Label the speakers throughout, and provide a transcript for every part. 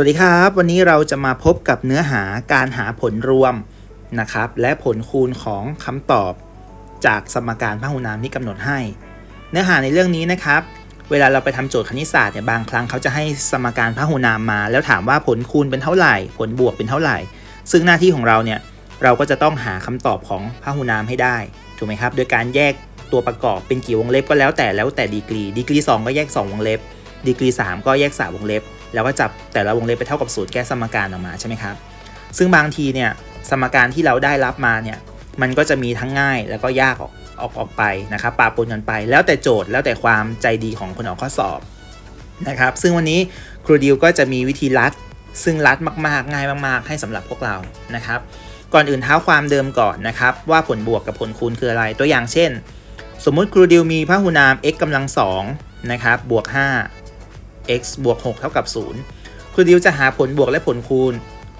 Speaker 1: วัสดีครับ วันนี้เราจะมาพบกับเนื้อหาการหาผลรวมนะครับ และผลคูณของคำตอบ จากสมการพหุนามที่กำหนดให้ เนื้อหาในเรื่องนี้นะครับ เวลาเราไปทำโจทย์คณิตศาสตร์เนี่ยบางครั้งเขาจะให้สมการพหุนามมา แล้วถามว่าผลคูณเป็นเท่าไหร่ ผลบวกเป็นเท่าไหร่ ซึ่งหน้าที่ของเราเนี่ยเราก็จะต้องหาคำตอบของพหุนามให้ได้ถูกไหมครับ โดยการแยกตัวประกอบเป็นกี่วงเล็บก็แล้วแต่แล้วแต่ดีกรีดีกรี 2 ก็แยก 2 วงเล็บดีกรี 3 ก็แยก3วงเล็บ แล้วก็จับแต่ละวงเล็บไปเท่ากับสูตรแก้สมการออกมาใช่ไหมครับ ซึ่งบางทีเนี่ยสมการที่เราได้รับมาเนี่ยมันก็จะมีทั้งง่ายแล้วก็ยากออกออกออกไปนะครับปะปนกันไป แล้วแต่โจทย์แล้วแต่ความใจดีของคนออกข้อสอบนะครับ ซึ่งวันนี้ครูดิวก็จะมีวิธีลัด ซึ่งลัดมากๆ ง่ายมากๆ ให้สำหรับพวกเรานะครับ ก่อนอื่นเท้าความเดิมก่อนนะครับ ว่าผลบวกกับผลคูณคืออะไรตัวอย่างเช่น สมมุติครูดิวมีพหุนาม x กำลัง2นะครับบวก 5 x บวก6เท่ากับ 0 ครูดิวจะหาผลบวกและผลคูณ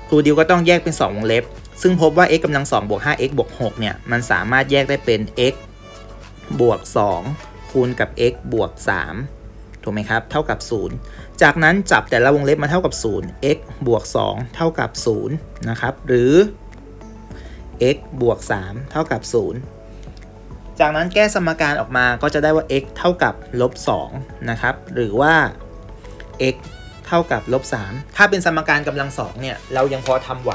Speaker 1: ครูดิวก็ต้องแยกเป็น 2 วงเล็บ ซึ่งพบว่า x กำลัง2บวก 5x บวก6เนี่ย มันสามารถแยกได้เป็น x บวก 2 คูณกับ x บวก 3 ถูกไหมครับ เท่ากับ 0 จากนั้นจับแต่ละวงเล็บมาเท่ากับ 0 x บวก 2 เท่ากับ 0 นะครับ หรือ x บวก 3 เท่ากับ 0จากนั้นแก้สมการออกมาก็จะได้ว่า x เท่ากับลบ2นะครับ หรือว่า x เท่ากับลบ3ถ้าเป็นสมการกำลังสองเนี่ยเรายังพอทำไหว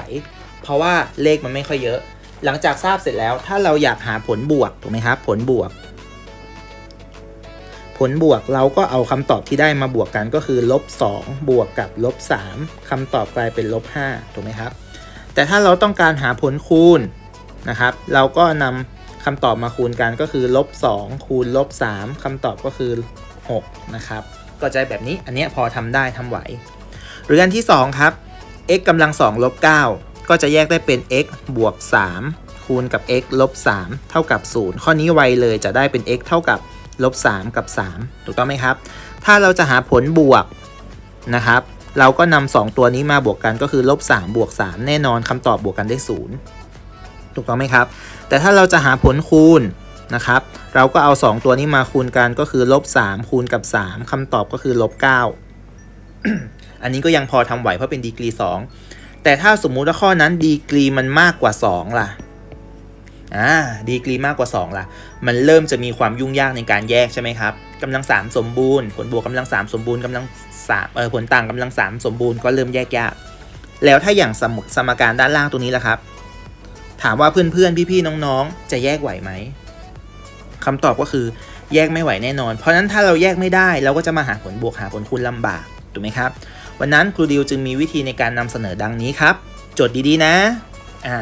Speaker 1: เพราะว่าเลขมันไม่ค่อยเยอะ หลังจากทราบเสร็จแล้วถ้าเราอยากหาผลบวกถูกไหมครับผลบวก ผลบวกเราก็เอาคำตอบที่ได้มาบวกกันก็คือลบ2บวกกับลบ3คำตอบกลายเป็นลบ5ถูกไหมครับ แต่ถ้าเราต้องการหาผลคูณนะครับ เราก็นำคำตอบมาคูณกันก็คือลบ2คูณลบ3คำตอบก็คือ 6 นะครับ ก็จะแบบนี้อันนี้พอทำได้ทำไหว หรืออันที่ 2 ครับ x กำลัง2ลบ9ก็จะแยกได้เป็น x บวก 3 คูณกับ x ลบ3เท่ากับ 0 ข้อนี้ไวเลยจะได้เป็น x เท่ากับลบ3กับ 3 ถูกต้องไหมครับ ถ้าเราจะหาผลบวกนะครับ เราก็นำ2ตัวนี้มาบวกกันก็คือลบ3บวก 3 แน่นอนคำตอบบวกกันได้ 0 ถูกต้องไหมครับ แต่ถ้าเราจะหาผลคูณ นะครับ เราก็เอา 2 ตัวนี้มาคูณกันก็คือลบ3คูณกับ 3คำตอบก็คือลบ9อันนี้ก็ยังพอทำไหวเพราะเป็นดีกรี 2 แต่ถ้าสมมุติว่าข้อนั้นดีกรีมันมากกว่า 2 ล่ะอ่าดีกรีมากกว่า 2 ล่ะ มันเริ่มจะมีความยุ่งยากในการแยกใช่ไหมครับกำลัง 3 สมบูรณ์ ผลบวกกำลัง 3 สมบูรณ์กำลัง3เออผลต่างกำลัง 3 สมบูรณ์ก็เริ่มแยกยาก แล้วถ้าอย่างสมสมการด้านล่างตรงนี้ล่ะครับ ถามว่าเพื่อนๆ พี่ๆ น้องๆ จะแยกไหวไหม คำตอบก็คือแยกไม่ไหวแน่นอน เพราะนั้นถ้าเราแยกไม่ได้เราก็จะมาหาผลบวกหาผลคูณลำบากถูกไหมครับ วันนั้นครูดิวจึงมีวิธีในการนำเสนอดังนี้ครับจดดีๆนะอ่า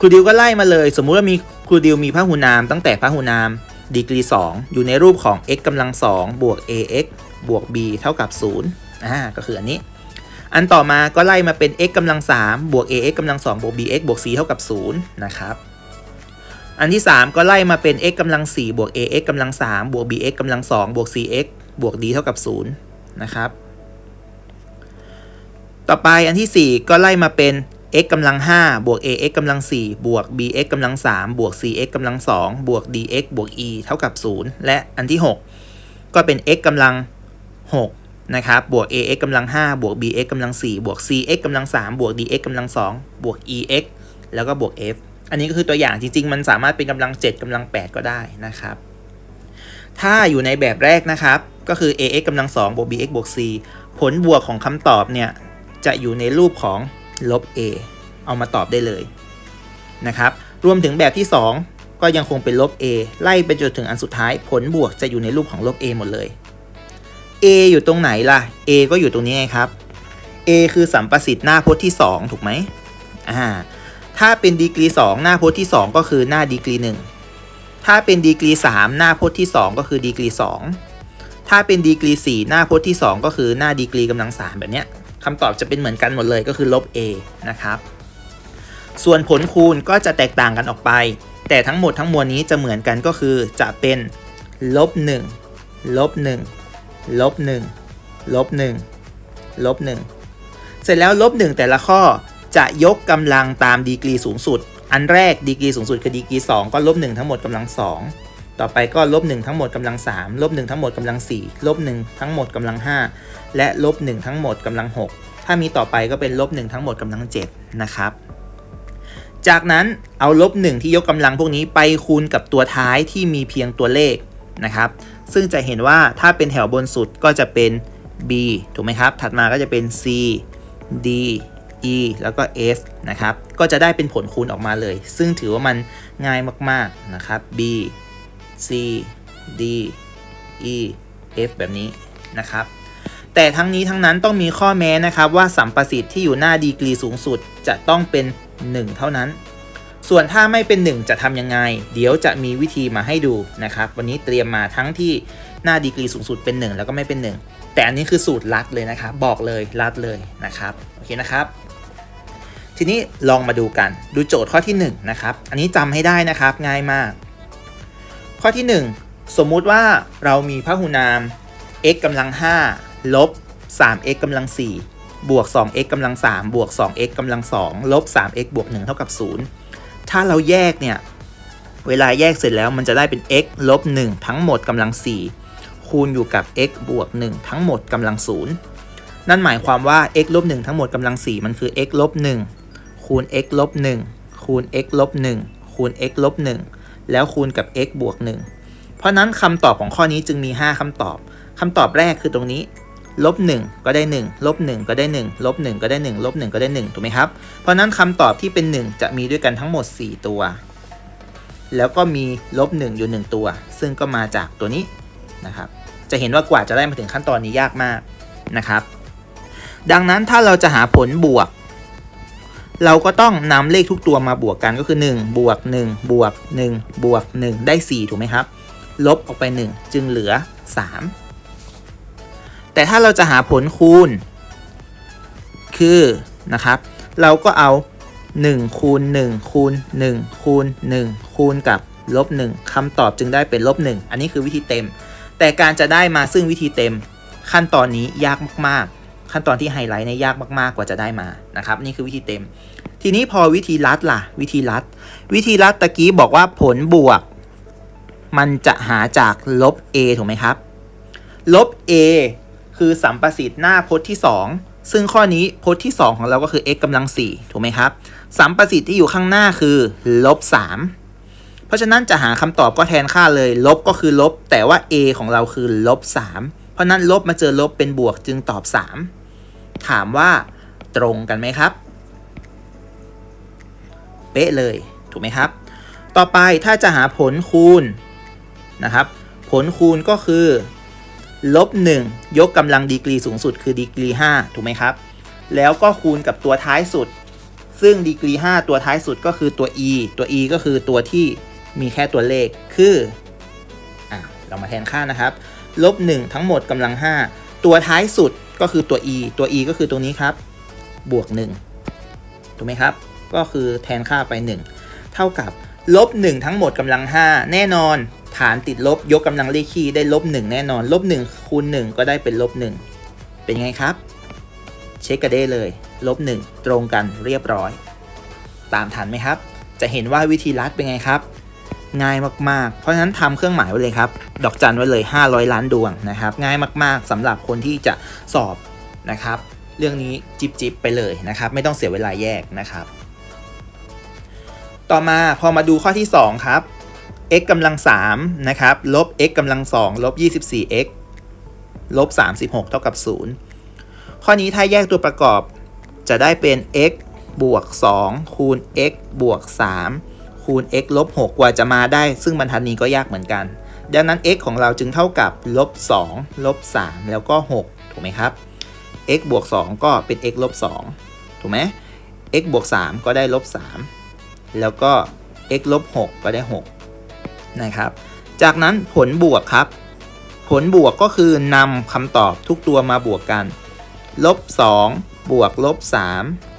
Speaker 1: ครูดิวก็ไล่มาเลย สมมุติว่ามีครูดิวมีพหุนาม ตั้งแต่พหุนามดีกรี 2 อยู่ในรูปของ x กำลัง2บวก ax บวก b เท่ากับ0อ่าก็คืออันนี้ อันต่อมาก็ไล่มาเป็น x กำลัง3บวก ax กำลัง2บวก bx บวก c เท่ากับ0นะครับ อันที่ 3 ก็ไล่มาเป็น x กำลัง4บวก ax กำลัง3บวก bx กำลัง2บวก cx บวก d เท่ากับ0นะครับ ต่อไปอันที่ 4 ก็ไล่มาเป็น x กำลัง5บวก ax กำลัง4บวก bx กำลัง3บวก cx กำลัง2บวก dx บวก e เท่ากับ 0 และอันที่ 6 ก็เป็น x กำลัง6นะครับ บวก ax กำลัง5บวก bx กำลัง4บวก cx กำลัง3บวก dx กำลัง2บวก ex แล้วก็บวก f อันนี้ก็คือตัวอย่างจริง ๆ มันสามารถเป็นกำลัง 7กำลัง 8 ก็ได้นะครับ ถ้าอยู่ในแบบแรกนะครับ ก็คือ ax กำลัง2บวก bx บวก c ผลบวกของคำตอบเนี่ย จะอยู่ในรูปของลบ a เอามาตอบได้เลยนะครับ รวมถึงแบบที่ 2 ก็ยังคงเป็นลบ a ไล่ไปจนถึงอันสุดท้าย ผลบวกจะอยู่ในรูปของลบ a หมดเลย a อยู่ตรงไหนล่ะ a ก็อยู่ตรงนี้ไงครับ a คือสัมประสิทธิ์หน้าพจน์ที่ 2 ถูกไหมอ่า ถ้าเป็นดีกรี 2 หน้าพจน์ที่ 2 ก็คือหน้าดีกรี 1 ถ้าเป็นดีกรี 3 หน้าพจน์ที่ 2 ก็คือดีกรี 2 ถ้าเป็นดีกรี 4 หน้าพจน์ที่ 2 ก็คือหน้าดีกรีกำลัง3แบบเนี้ยคำตอบจะเป็นเหมือนกันหมดเลยก็คือลบ a นะครับ ส่วนผลคูณก็จะแตกต่างกันออกไป แต่ทั้งหมดทั้งมวลนี้จะเหมือนกันก็คือจะเป็นลบ1ลบ1ลบ1ลบ1ลบ1เสร็จแล้วลบ1แต่ละข้อ จะยกกำลังตามดีกรีสูงสุด อันแรกดีกรีสูงสุดคือดีกรี2ก็ลบ1ทั้งหมดกำลัง 2 ต่อไปก็ลบ1ทั้งหมดกำลัง3ลบ1ทั้งหมดกำลัง4ลบ1ทั้งหมดกำลัง 5 และลบ1ทั้งหมดกำลัง 6 ถ้ามีต่อไปก็เป็นลบ1ทั้งหมดกำลัง7นะครับจากนั้นเอาลบ1ที่ยกกำลังพวกนี้ไปคูณกับตัวท้ายที่มีเพียงตัวเลขนะครับ ซึ่งจะเห็นว่าถ้าเป็นแถวบนสุดก็จะเป็น b ถูกไหมครับ ถัดมาก็จะเป็น c d e แล้วก็ f นะครับ ก็จะได้เป็นผลคูณออกมาเลย ซึ่งถือว่ามันง่ายมากๆนะครับ b c d e f แบบนี้นะครับ แต่ทั้งนี้ทั้งนั้นต้องมีข้อแม้นะครับว่าสัมประสิทธิ์ที่อยู่หน้าดีกรีสูงสุดจะต้องเป็น 1 เท่านั้น ส่วนถ้าไม่เป็น 1 จะทำยังไง เดี๋ยวจะมีวิธีมาให้ดูนะครับ วันนี้เตรียมมาทั้งที่หน้าดีกรีสูงสุดเป็น 1 แล้วก็ไม่เป็น 1 แต่อันนี้คือสูตรลัดเลยนะครับ บอกเลยลัดเลยนะครับ โอเคนะครับ ทีนี้ลองมาดูกันดูโจทย์ข้อที่1นะครับอันนี้จำให้ได้นะครับง่ายมาก ข้อที่ 1 สมมุติว่าเรามีพหุนาม x กำลัง5ลบ 3x กำลัง4บวก 2x กำลัง3บวก 2x กำลัง2ลบ 3x บวก1เท่ากับ 0 ถ้าเราแยกเนี่ยเวลาแยกเสร็จแล้วมันจะได้เป็น x ลบ 1 ทั้งหมดกำลัง 4 คูณอยู่กับ x บวก 1 ทั้งหมดกำลัง 0 นั่นหมายความว่า x ลบ 1 ทั้งหมดกำลัง 4 มันคือ x ลบ 1 คูณ x ลบ1คูณ x ลบ1คูณ x ลบ1แล้วคูณกับ x บวก 1 เพราะนั้นคำตอบของข้อนี้จึงมี 5คำตอบคำตอบแรกคือตรงนี้ลบ1ก็ได้ 1 ลบ 1 ก็ได้ 1 ลบ 1 ก็ได้ 1 ลบ 1 ก็ได้ 1 ถูกไหมครับ เพราะนั้นคำตอบที่เป็น 1 จะมีด้วยกันทั้งหมด 4 ตัว แล้วก็มีลบ 1 อยู่ 1 ตัว ซึ่งก็มาจากตัวนี้นะครับ จะเห็นว่ากว่าจะได้มาถึงขั้นตอนนี้ยากมากนะครับ ดังนั้นถ้าเราจะหาผลบวก เราก็ต้องนำเลขทุกตัวมาบวกกันก็คือ1บวก1บวก1บวก1ได้ 4 ถูกไหมครับ ลบออกไป 1 จึงเหลือ 3 แต่ถ้าเราจะหาผลคูณ คือนะครับ เราก็เอา 1 คูณ 1 คูณ 1 คูณ 1 คูณกับลบ1คำตอบจึงได้เป็นลบ 1 อันนี้คือวิธีเต็ม แต่การจะได้มาซึ่งวิธีเต็มขั้นตอนนี้ยากมากๆ ขั้นตอนที่ไฮไลท์เนี่ยากมากๆกว่าจะได้มานะครับ นี่คือวิธีเต็ม ทีนี้พอวิธีลัดล่ะ วิธีลัด วิธีลัดตะกี้บอกว่าผลบวก มันจะหาจากลบ a ถูกไหมครับ ลบ a คือสัมประสิทธิ์หน้าพจน์ที่ 2 ซึ่งข้อนี้พจน์ที่ 2 ของเราก็คือ x กำลัง 4 ถูกไหมครับ สัมประสิทธิ์ที่อยู่ข้างหน้าคือลบ 3 เพราะฉะนั้นจะหาคำตอบก็แทนค่าเลย ลบก็คือลบ แต่ว่า a ของเราคือลบ 3 เพราะนั้นลบมาเจอลบเป็นบวกจึงตอบ 3 ถามว่าตรงกันไหมครับ เป๊ะเลยถูกไหมครับ ต่อไปถ้าจะหาผลคูณนะครับ ผลคูณก็คือลบ1ยกกำลังดีกรีสูงสุดคือดีกรี5ถูกไหมครับ แล้วก็คูณกับตัวท้ายสุด ซึ่งดีกรี5ตัวท้ายสุดก็คือตัว e ตัว e ก็คือตัวที่มีแค่ตัวเลขคืออะเรามาแทนค่านะครับลบ1ทั้งหมดกำลัง 5 ตัวท้ายสุด ก็คือตัว e ตัว e ก็คือตรงนี้ครับ บวก1ถูกไหมครับ ก็คือแทนค่าไป 1 เท่ากับลบ1ทั้งหมดกำลัง 5 แน่นอน ฐานติดลบยกกำลังเลขคี่ได้ลบ1แน่นอน ลบ1คูณ1ก็ได้เป็นลบ1เป็นไงครับ เช็คกันได้เลย ลบ1ตรงกันเรียบร้อย ตามทันไหมครับ จะเห็นว่าวิธีลัดเป็นไงครับ ง่ายมากๆ เพราะฉะนั้นทำเครื่องหมายไว้เลยครับ ดอกจันไว้เลย 500 ล้านดวงนะครับ ง่ายมากๆสำหรับคนที่จะสอบนะครับ เรื่องนี้จิบจิบๆไปเลยนะครับ ไม่ต้องเสียเวลาแยกนะครับ ต่อมาพอมาดูข้อที่ 2 ครับ x กำลัง3นะครับลบ x กำลัง2ลบ 24x ลบ 36 เท่ากับ 0 ข้อนี้ถ้าแยกตัวประกอบจะได้เป็น x บวก 2 คูณ x บวก 3 คูณ x ลบ6กว่าจะมาได้ ซึ่งบรรทัดนี้ก็ยากเหมือนกัน ดังนั้น x ของเราจึงเท่ากับลบ2ลบ3แล้วก็ 6 ถูกไหมครับ x บวก 2 ก็เป็น x ลบ2ถูกไหม x บวก 3 ก็ได้ลบ3แล้วก็ x ลบ6ก็ได้ 6 นะครับ จากนั้นผลบวกครับ ผลบวกก็คือนำคำตอบทุกตัวมาบวกกัน ลบ 2 บวกลบ 3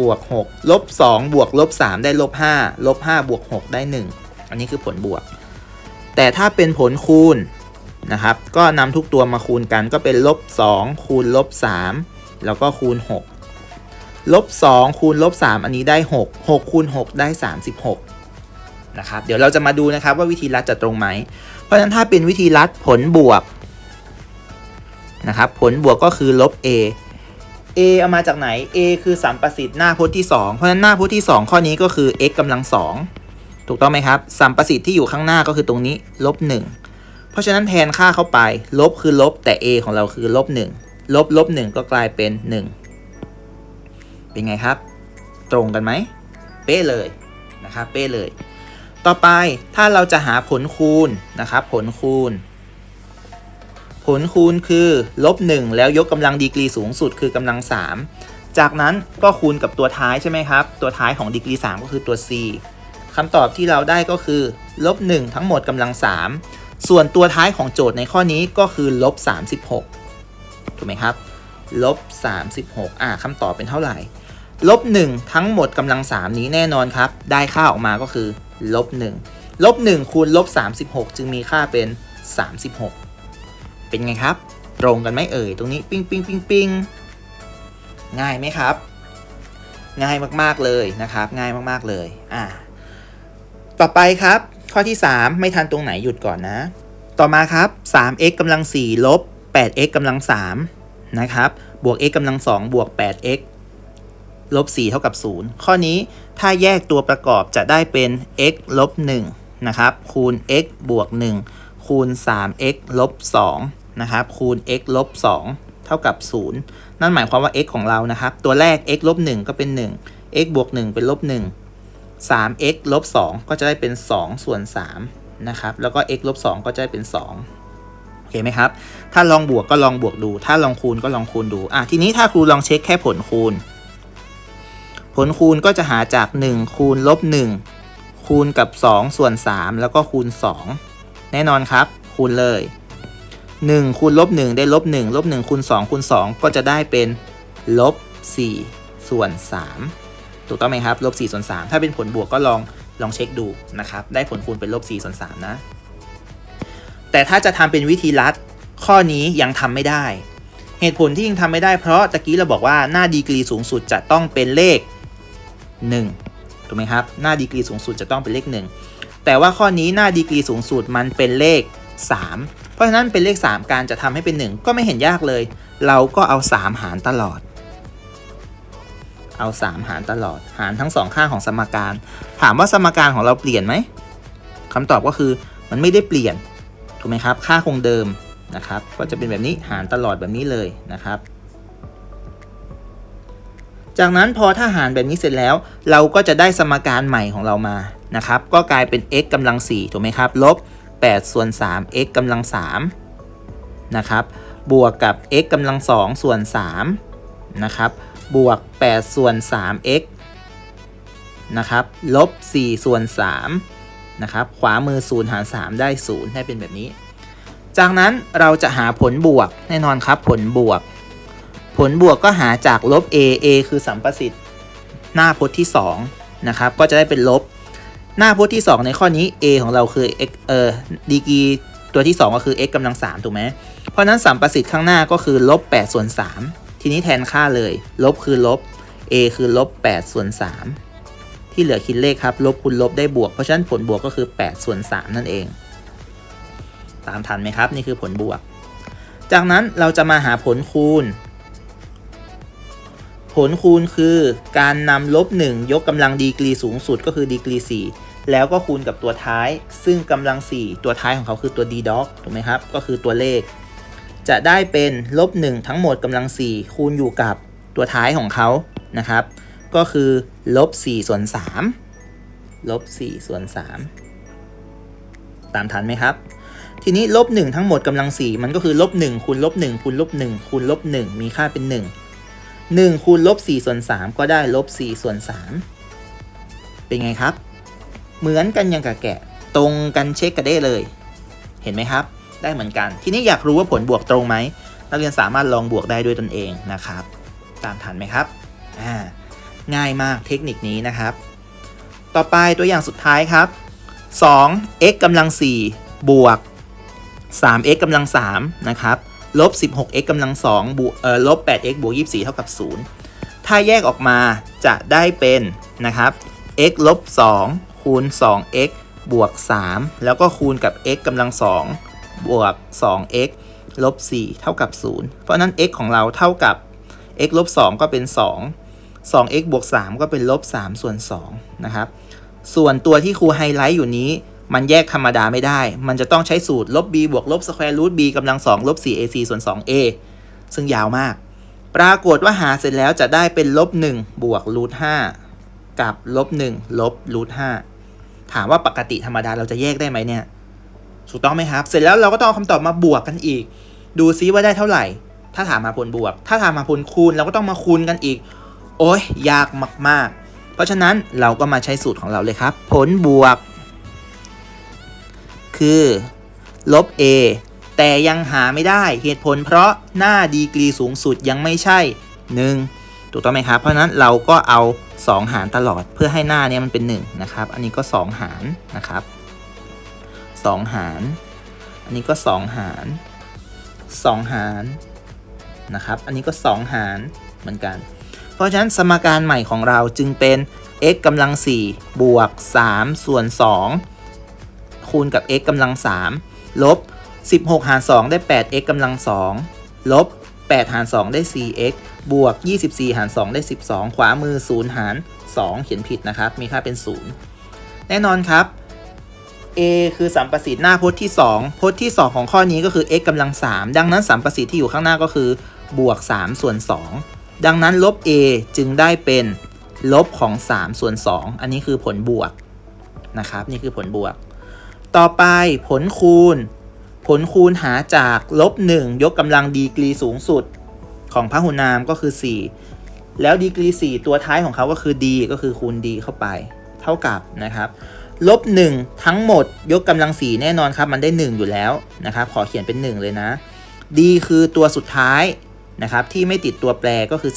Speaker 1: บวก6ลบ2บวกลบ3ได้ลบ5ลบ5บวก6ได้ 1 อันนี้คือผลบวก แต่ถ้าเป็นผลคูณนะครับ ก็นำทุกตัวมาคูณกันก็เป็นลบ2คูณลบ3แล้วก็คูณ 6 ลบ2คูณลบ3อันนี้ได้ 6 6คูณ6ได้ 36นะครับ เดี๋ยวเราจะมาดูนะครับว่าวิธีลัดจะตรงไหม เพราะฉะนั้นถ้าเป็นวิธีลัดผลบวกนะครับ ผลบวกก็คือลบ a a เอามาจากไหน a คือสัมประสิทธิ์หน้าพจน์ที่ 2 เพราะฉะนั้นหน้าพจน์ที่ 2 ข้อนี้ก็คือ x กำลัง 2 ถูกต้องไหมครับ สัมประสิทธิ์ที่อยู่ข้างหน้าก็คือตรงนี้ลบ1เพราะฉะนั้นแทนค่าเข้าไป ลบคือลบแต่ a ของเราคือลบ1ลบลบ1ก็กลายเป็น 1 เป็นไงครับ ตรงกันไหม เป๊ะเลยนะครับ เป๊ะเลย ต่อไปถ้าเราจะหาผลคูณนะครับ ผลคูณ ผลคูณคือลบ1แล้วยกกำลังดีกรีสูงสุดคือกำลัง 3 จากนั้นก็คูณกับตัวท้ายใช่ไหมครับ ตัวท้ายของดีกรี 3 ก็คือตัว c คำตอบที่เราได้ก็คือลบ1ทั้งหมดกำลัง 3 ส่วนตัวท้ายของโจทย์ในข้อนี้ก็คือลบ36 ถูกไหมครับลบ36อ่าคำตอบเป็นเท่าไหร่ลบ1ทั้งหมดกำลัง 3 นี้แน่นอนครับ ได้ค่าออกมาก็คือลบ1ลบ1คูณลบ36 จึงมีค่าเป็น 36 เป็นไงครับ ตรงกันไหมเอ่ย ตรงนี้ปิ้งปิ้งปิ้งปิ้งง่ายไหมครับ ง่ายมากๆเลยนะครับ ง่ายมากๆเลยอ่าต่อไปครับ ข้อที่ 3 ไม่ทันตรงไหนหยุดก่อนนะ ต่อมาครับ 3x กำลัง4ลบ 8x กำลัง3นะครับ บวก x กำลัง2บวก 8x ลบ4เท่ากับ 0 ข้อนี้ถ้าแยกตัวประกอบจะได้เป็น x ลบ1นะครับ คูณ x บวก 1 คูณ 3x ลบ2 นะครับคูณ x ลบ2เท่ากับ 0 นั่นหมายความว่า x ของเรานะครับ ตัวแรก x ลบ1ก็เป็น 1 x บวก1เป็นลบ1 3x ลบ2ก็จะได้เป็น 2 ส่วน3นะครับแล้วก็ x ลบ2ก็จะได้เป็น2โอเคไหมครับ ถ้าลองบวกก็ลองบวกดู ถ้าลองคูณก็ลองคูณดู อะ ทีนี้ถ้าครูลองเช็คแค่ผลคูณ ผลคูณก็จะหาจาก 1 คูณลบ 1 คูณกับ 2 ส่วน 3 แล้วก็คูณ 2 แน่นอนครับ คูณเลย 1คูณลบ1ได้ลบ1ลบ1คูณ2คูณ2ก็จะได้เป็นลบ4ส่วน3ถูกต้องไหมครับลบ4ส่วน3ถ้าเป็นผลบวกก็ลองลองเช็คดูนะครับ ได้ผลคูณเป็นลบ4ส่วน3นะ แต่ถ้าจะทำเป็นวิธีลัด ข้อนี้ยังทำไม่ได้ เหตุผลที่ยังทำไม่ได้เพราะตะกี้เราบอกว่าหน้าดีกรีสูงสุดจะต้องเป็นเลข 1 ถูกไหมครับ หน้าดีกรีสูงสุดจะต้องเป็นเลข 1 แต่ว่าข้อนี้หน้าดีกรีสูงสุดมันเป็นเลข 3 เพราะฉะนั้นเป็นเลข 3 การจะทำให้เป็น 1 ก็ไม่เห็นยากเลย เราก็เอา 3 หารตลอด เอา 3 หารตลอด หารทั้งสองข้างของสมการ ถามว่าสมการของเราเปลี่ยนไหมคำตอบก็คือมันไม่ได้เปลี่ยนถูกไหมครับ ค่าคงเดิมนะครับ ก็จะเป็นแบบนี้หารตลอดแบบนี้เลยนะครับ จากนั้นพอถ้าหารแบบนี้เสร็จแล้ว เราก็จะได้สมการใหม่ของเรามานะครับ ก็กลายเป็น x กำลัง4ถูกไหมครับ ลบ 8 ส่วน 3 x กำลัง3นะครับบวกกับ x กำลัง2ส่วน3นะครับบวก 8 ส่วน 3x นะครับลบ 4 ส่วน3นะครับขวามือ 0 หาร 3 ได้0ให้เป็นแบบนี้ จากนั้นเราจะหาผลบวกแน่นอนครับ ผลบวก ผลบวกก็หาจากลบ a a คือสัมประสิทธิ์หน้าพจน์ที่2นะครับก็จะได้เป็นลบ หน้าพจน์ที่ 2 ในข้อนี้ a ของเราคือ x เอ่อดีกีตัวที่ 2 ก็คือ x กำลัง 3 ถูกไหม เพราะฉะนั้นสัมประสิทธิ์ข้างหน้าก็คือลบ8ส่วน3ทีนี้แทนค่าเลย ลบคือลบ a คือลบ8ส่วน3ที่เหลือคิดเลขครับ ลบคูณลบได้บวก เพราะฉะนั้นผลบวกก็คือ8ส่วน3นั่นเอง ตามทันไหมครับ นี่คือผลบวก จากนั้นเราจะมาหาผลคูณ ผลคูณคือการนำลบ 1 ยกกำลังดีกรีสูงสุดก็คือดีกรี 4 แล้วก็คูณกับตัวท้าย ซึ่งกำลัง 4 ตัวท้ายของเขาคือตัว d dog ถูกไหมครับ ก็คือตัวเลข จะได้เป็นลบ 1 ทั้งหมดกำลัง 4 คูณอยู่กับตัวท้ายของเขานะครับ ก็คือลบ4ส่วน3ลบ4ส่วน3ตามทันไหมครับทีนี้ลบ1ทั้งหมดกำลัง4มันก็คือลบ1คูณลบ1คูณลบ1คูณลบ1มีค่าเป็น 1 1คูณลบ4ส่วน3ก็ได้ลบ4ส่วน3เป็นไงครับ เหมือนกันยังกับแกะ ตรงกันเช็คกันได้เลย เห็นไหมครับ ได้เหมือนกัน ทีนี้อยากรู้ว่าผลบวกตรงไหมนักเรียนสามารถลองบวกได้ด้วยตนเองนะครับ ตามทันไหมครับอ่าง่ายมากเทคนิคนี้นะครับ ต่อไปตัวอย่างสุดท้ายครับ 2 x กำลัง4บวก 3x กำลัง3นะครับ ลบ 16x กำลัง2บวกเอ่อลบ 8x บวก 24 เท่ากับ 0 ถ้าแยกออกมาจะได้เป็นนะครับ x ลบ 2 คูณ 2x บวก 3 แล้วก็คูณกับ x กำลัง 2 บวก 2x ลบ 4 เท่ากับ 0 เพราะนั้น x ของเราเท่ากับ x ลบ 2 ก็เป็น 2 2x บวก 3 ก็เป็นลบ 3 ส่วน 2 นะครับ ส่วนตัวที่ครูไฮไลท์อยู่นี้ มันแยกธรรมดาไม่ได้ มันจะต้องใช้สูตรลบ b บวกลบสแควร์รูท b กำลัง2ลบ 4ac ส่วน 2a ซึ่งยาวมาก ปรากฏว่าหาเสร็จแล้วจะได้เป็นลบ 1 บวกรูท5กับลบ 1 ลบรูท5ถามว่าปกติธรรมดาเราจะแยกได้ไหมเนี่ยถูกต้องไหมครับ เสร็จแล้วเราก็ต้องเอาคำตอบมาบวกกันอีก ดูซิว่าได้เท่าไหร่ ถ้าถามมาผลบวก ถ้าถามมาผลคูณเราก็ต้องมาคูณกันอีก โอ้ยยากมากๆ เพราะฉะนั้นเราก็มาใช้สูตรของเราเลยครับ ผลบวก คือ ลบ a แต่ยังหาไม่ได้เหตุผลเพราะหน้าดีกรีสูงสุดยังไม่ใช่ 1 ถูกต้องไหมครับ เพราะนั้นเราก็เอา 2 หารตลอดเพื่อให้หน้าเนี้มันเป็น 1 นะครับ อันนี้ก็ 2 หารนะครับ 2 หาร อันนี้ก็ 2 หาร 2 หารนะครับ อันนี้ก็ 2 หารเหมือนกัน เพราะฉะนั้นสมการใหม่ของเราจึงเป็น x กำลัง4บวก 3 ส่วน 2 คูณกับ x กำลัง3ลบ 16 หาร 2 ได้ 8x กำลัง2ลบ 8 หาร 2 ได้ 4x บวก 24 หาร 2 ได้ 12 ขวามือ 0 หาร 2 เขียนผิดนะครับ มีค่าเป็น 0 แน่นอนครับ a คือสัมประสิทธิ์หน้าพจน์ที่ 2 พจน์ที่ 2 ของข้อนี้ก็คือ x กำลัง 3 ดังนั้นสัมประสิทธิ์ที่อยู่ข้างหน้าก็คือบวก 3 ส่วน 2 ดังนั้นลบ a จึงได้เป็นลบของ 3 ส่วน 2 อันนี้คือผลบวกนะครับ นี่คือผลบวก ต่อไปผลคูณ ผลคูณหาจากลบ1ยกกำลังดีกรีสูงสุดของพหุนามก็คือ 4 แล้วดีกรี 4 ตัวท้ายของเขาก็คือ d ก็คือคูณ d เข้าไป เท่ากับนะครับลบ1ทั้งหมดยกกำลัง 4 แน่นอนครับ มันได้ 1 อยู่แล้วนะครับ ขอเขียนเป็น 1 เลยนะ d คือตัวสุดท้ายนะครับ ที่ไม่ติดตัวแปรก็คือ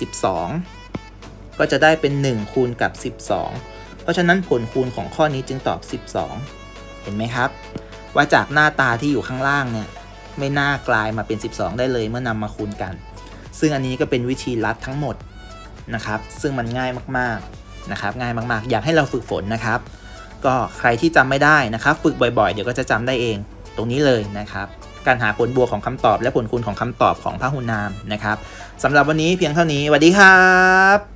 Speaker 1: 12 ก็จะได้เป็น 1 คูณกับ 12 เพราะฉะนั้นผลคูณของข้อนี้จึงตอบ 12 เห็นไหมครับ ว่าจากหน้าตาที่อยู่ข้างล่างเนี่ยไม่น่ากลายมาเป็น 12 ได้เลยเมื่อนำมาคูณกัน ซึ่งอันนี้ก็เป็นวิธีลัดทั้งหมดนะครับ ซึ่งมันง่ายมากๆนะครับ ง่ายมากๆ อยากให้เราฝึกฝนนะครับ ก็ใครที่จำไม่ได้นะครับ ฝึกบ่อยๆ เดี๋ยวก็จะจำได้เอง ตรงนี้เลยนะครับ การหาผลบวกของคำตอบและผลคูณของคำตอบของพหุนามนะครับสำหรับวันนี้เพียงเท่านี้สวัสดีครับ